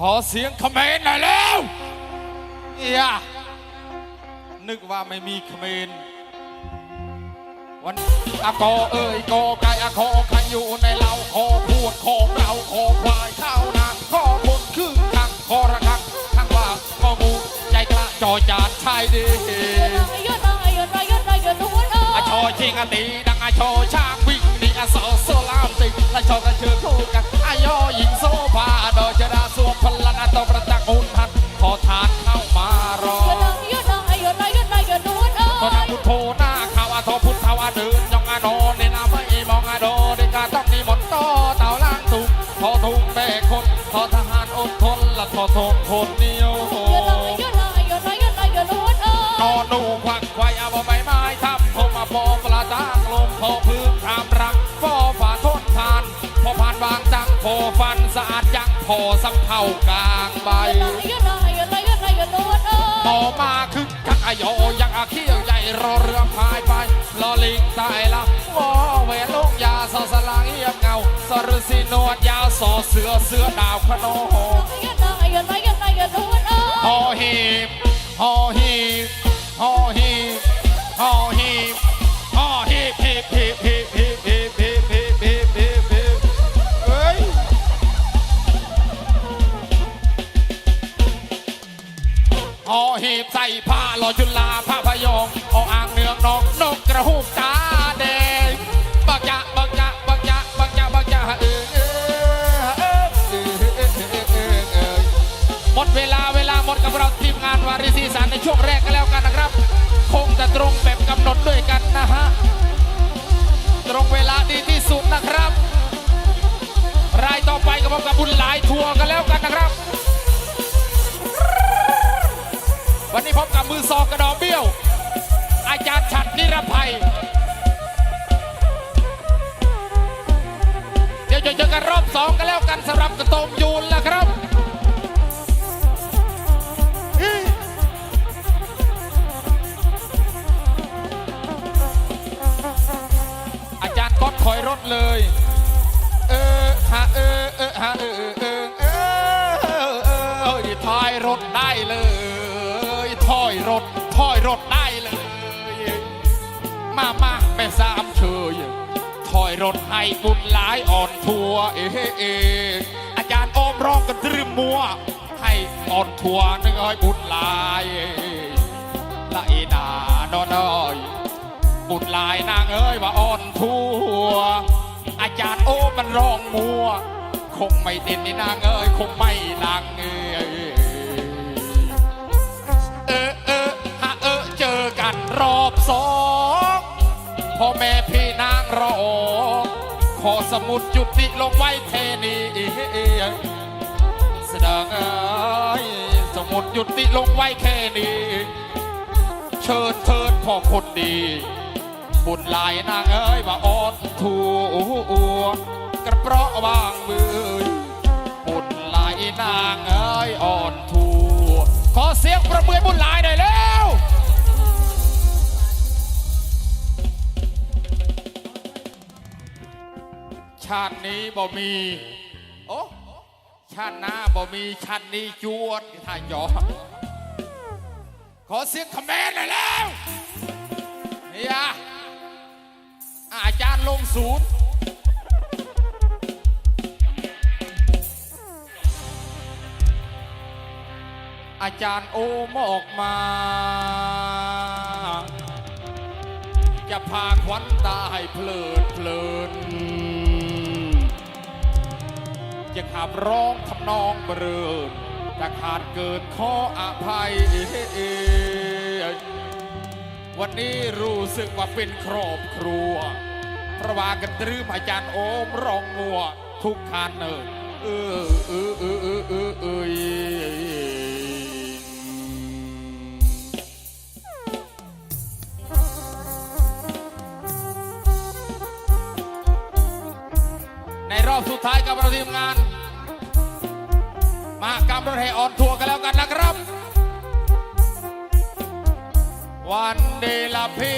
ขอเสียงเขมรหน่อยแล้วเอียนึกว่าไม่มีเขมรวันอาโกเอ้ยโกไก่อาโคใครอยู่ในเราโคพูดโคเราโคควายเข้านาขอพลคือทังคอระคังทั้งว่าก็งูใจกล้าจอจานชายดีอาโชว์ชิงอาตีดังอาโชว์ช้างวิ่ง ดีอาโซโซลามติและโชว์กันเชื่อคู่กันอายอหญิงโซฟาโดยจะดาสวมพลันอัตประจักษ์อุนทันขอทานเข้ามารอตอนนั้นพุทโธหน้าข่าวอาโทพุทธาวาเดินยองอาโนในนามไม่มองอาโดในกาต้องมีหมดต่อเต่าล่างตุงทอทุงแม่คนทอทหารอดทนและทอทงคนเหนียวน พอสำเภากลางใบพอมาคึกคักอโยยังอาเขี้ยวใหญ่รอเรือพายไปลอลิงตายละวอเวลงยาสอสลางเอียบเงาสอฤษีนวดยาวสอเสือเสือดาวขนองหอหีบหอหีบหอหีบหอหีบหอหีบหีบหีบ หอหีบใส่ผ้าหล่อจุลาผ้าพยองออ่างเนื้องนกนกกระหูกตาแดงบักยะบักยะบักยะบักยะบักยะเออเออเออเออเออเออหมดเวลาเวลาหมดกับเราทีมงานวาริสีสันในช่วงแรกก็แล้วกันนะครับ คงจะตรงแบบกำหนดด้วยกันนะฮะตรงเวลาดีที่สุดนะครับ รายต่อไปก็พบกับบุญหลายทัวร์กันแล้วกันนะครับ วันนี้พบกับมือซอกกระดอเบี้ยว อาจารย์ฉัดนิรภัย เดี๋ยวจะเจอกันรอบสองกันแล้วกันสำหรับกระตมยูนล้วครับอาจารย์ก๊อตถอยรถเลย เออฮะเออเออฮะเออ มาแม่สามเชยถอยรถให้บุญหลายอ่อนทัวเอเออาจารย์โอมร้องกันตรึมมัว ให้อ่อนทัวนึงอ้ยบุญหลายละเอดานอนเอ้ยบุญหลายนางเอ้ยว่าอ่อนทัว อาจารย์โอ้มันร้องมัว คงไม่เด่นนี่นางเอ้ยคงไม่ดังเอ้ยเออเออฮะเออเจอกันรอบสอง มุดจุติลงไว้เทนีแสดงเอ้ยสมุดจุติลงไว้แค่นี้ เชิญเทิดพ่อคนดีบุญหลายนางเอ้ยว่าอ่อนทัวกระเปราะวางมือบุญหลายนางเอ้ยอ่อนทัวขอเสียงประเมือบุญหลายาตินี้บ่มี โอ้ชาติหน้าบ่มีชาตินี้จวดถ้าหยอขอเสียงคอมเมนต์หน่อยแล้วเฮียอาจารย์ลงศูนย์อาจารย์โอมออกมา จะพาควันตาให้เพลิดเพลิน จะขับร้องทำนองเบรินถ้าขาดเกิดขออภัย วันนี้รู้สึกว่าเป็นครอบครัวพระวากันตรึมอาจารย์โอมร้องงัว ทุกคันเออเออเออเออเออ อบสุดท้ายกับเราทีมงาน มากรรมรถแห่ออนทัวร์กันแล้วกันนะครับ วันเดลพี